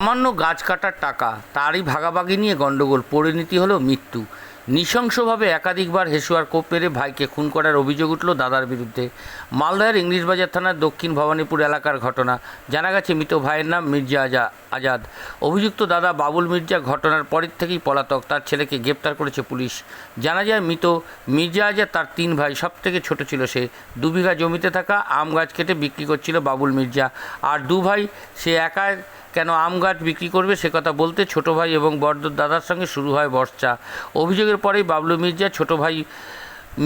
সামান্য গাছ কাটার টাকা, তারই ভাগাভাগি নিয়ে গণ্ডগোল, পরিণতি হলো মৃত্যু। নৃশংসভাবে একাধিকবার হেসুয়ার কোপ মেরে ভাইকে খুন করার অভিযোগ উঠল দাদার বিরুদ্ধে। মালদার ইংলিশবাজার থানার দক্ষিণ ভবানীপুর এলাকার ঘটনা। জানা গেছে, মৃত ভাইয়ের নাম মির্জা আজা, আজাদ। অভিযুক্ত দাদা বাবুল মির্জা ঘটনার পরের থেকেই পলাতক। তার ছেলেকে গ্রেপ্তার করেছে পুলিশ। জানা যায়, মৃত মির্জা আজাদ তার তিন ভাই সব থেকে ছোট ছিল সে। দু বিঘা জমিতে থাকা আম গাছ কেটে বিক্রি করছিল বাবুল মির্জা। আর দু ভাই, সে একা কেন আম গাছ বিক্রি করবে সে কথা বলতে ছোট ভাই এবং বড় দাদার সঙ্গে শুরু হয় বর্ষা। অভিযোগের পরেই বাবলু মির্জা ছোট ভাই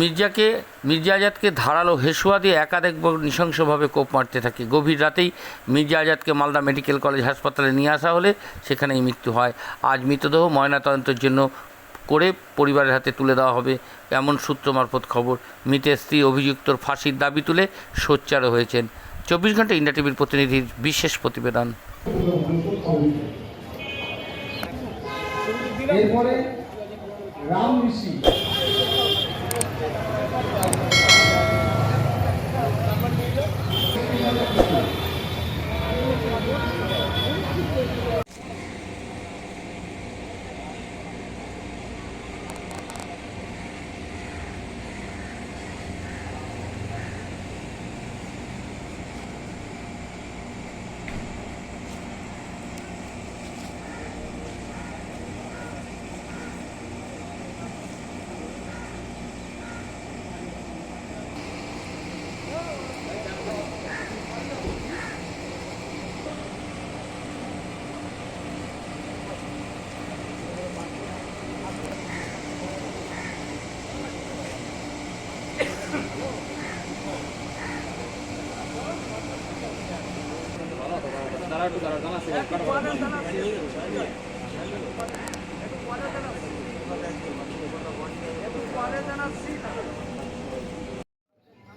মির্জাকে, মির্জা আজাদকে ধারালো হেসুয়া দিয়ে একাধিক নৃশংসভাবে কোপ মারতে থাকে। গভীর রাতেই মির্জা আজাদকে মালদা মেডিকেল কলেজ হাসপাতালে নিয়ে আসা হলে সেখানেই মৃত্যু হয়। আজ মৃতদেহ ময়নাতদন্তের জন্য করে পরিবারের হাতে তুলে দেওয়া হবে। এমন সূত্র মারফত খবর, মৃতের স্ত্রী অভিযুক্তর ফাঁসির দাবি তুলে সোচ্চার হয়েছেন। চব্বিশ ঘণ্টা ইন্ডিয়া টিভির প্রতিনিধির বিশেষ প্রতিবেদন। এরপরে রাম ঋষি।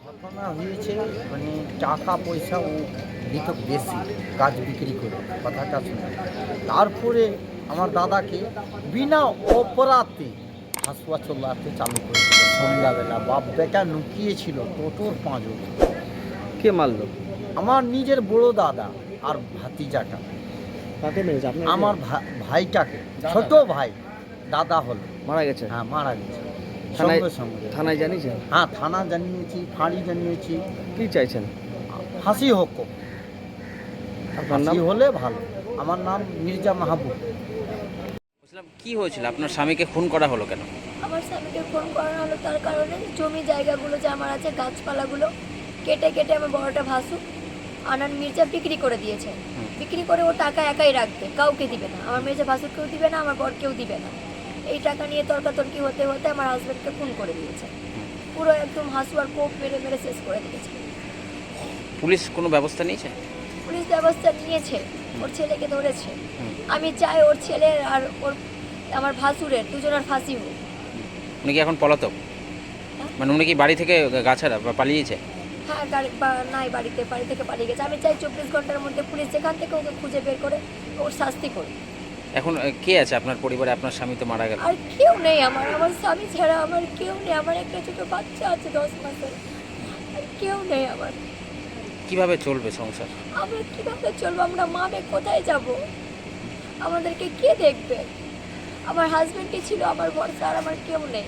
ঘটনা হয়েছে মানে টাকা পয়সা ও দিত বেশি গাছ বিক্রি করে কথাটা শুনে। তারপরে আমার দাদাকে বিনা অপরাধে হাসুয়া চল্লাতে চালু করেছিল সন্ধ্যাবেলা বাপ বেটা লুকিয়েছিল টোটোর পাঁচজন কে মারলো? আমার নিজের বড় দাদা। আর ভাতিজাটা। কাকে মেরেছে? আপনার আমার ভা- ভাইটাকে। ছোট ভাই। দাদা হলো। মারা গেছে? হ্যাঁ মারা গেছে। থানায়- সঙ্গে সঙ্গে। থানায় জানিয়েছেন হ্যাঁ থানা জানিয়েছি ফাঁড়ি জানিয়েছি। কি চাইছেন? ফাঁসি হোক। আপনার নাম? হলে ভালো। আমার নাম মির্জা মাহবুব। বলছিলাম কি হয়েছিল? আপনার স্বামীকে খুন করা হলো কেন? আমার স্বামীকে ফোন করানো হলো তার কারণে জমি জায়গাগুলো যে আমার আছে গাছপালাগুলো কেটে কেটে আমার বড়টা ভাসু আনান মির্জা বিক্রি করে দিয়েছে। বিক্রি করে ও টাকা একাই রাখবে কাউকে দিবে না। আমার মির্জা ভাসুরকেও দিবে না আমার বরকেও দিবে না। এই টাকা নিয়ে তর্কাতর্কি হতে হতে আমার হাজব্যান্ডকে খুন করে দিয়েছে। পুরো একদম হাসুয়ার কোপ মেরে মেরে শেষ করে দিয়েছে। পুলিশ কোনো ব্যবস্থা নিয়েছে? পুলিশ ব্যবস্থা নিয়েছে ওর ছেলেকে ধরেছে। আমি চাই ওর ছেলের আর ওর আমার ভাসুরের দুজনের ফাঁসি হোক। উনি কি এখন পলাতক? মানে উনি কি বাড়ি থেকে গাছেরা বা পালিয়েছে? হ্যাঁ গাড়ি বা- নাই বাড়িতে বাড়ি থেকে পালিয়ে গেছে। আমি চাই চব্বিশ ঘণ্টার মধ্যে পুলিশ যেখান থেকে ওকে খুঁজে বের করে ওর শাস্তি করি এখন কে আছে আপনার পরিবারে? আপনার স্বামী তো মারা গেল। আর কেউ নেই আমার। আমার স্বামী ছাড়া আমার কেউ নেই। আমার একটা ছোট বাচ্চা আছে দশ মাসের। আর কেউ নেই আমার। কীভাবে চলবে সংসার? আমরা কীভাবে চলবো? আমরা মা মেয়ে কোথায় যাব? আমাদেরকে কে দেখবে? আমার হাজব্যান্ডই ছিল আমার ভরসা আর আমার কেউ নেই।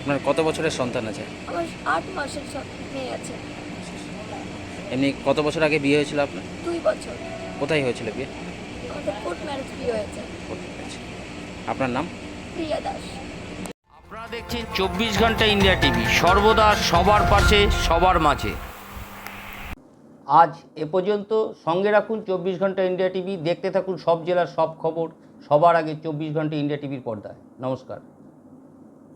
আপনার কত বছরের সন্তান আছে? আমার আট মাসের সব মেয়ে আছে। এমনি কত বছর আগে বিয়ে হয়েছিল আপনার? দুই বছর। কোথায় হয়েছিল বিয়ে? আমাদের কোর্ট ম্যারেজ বিয়ে হয়েছে। আপনার নাম? প্রিয়া দাস। আপনারা দেখছেন চব্বিশ ঘণ্টা ইন্ডিয়া টিভি সর্বদা সবার পাশে সবার মাঝে। আজ এ পর্যন্ত সঙ্গে রাখুন চব্বিশ ঘণ্টা ইন্ডিয়া টিভি দেখতে থাকুন সব জেলার সব খবর সবার আগে চব্বিশ ঘণ্টা ইন্ডিয়া টিভির পর্দায়। নমস্কার।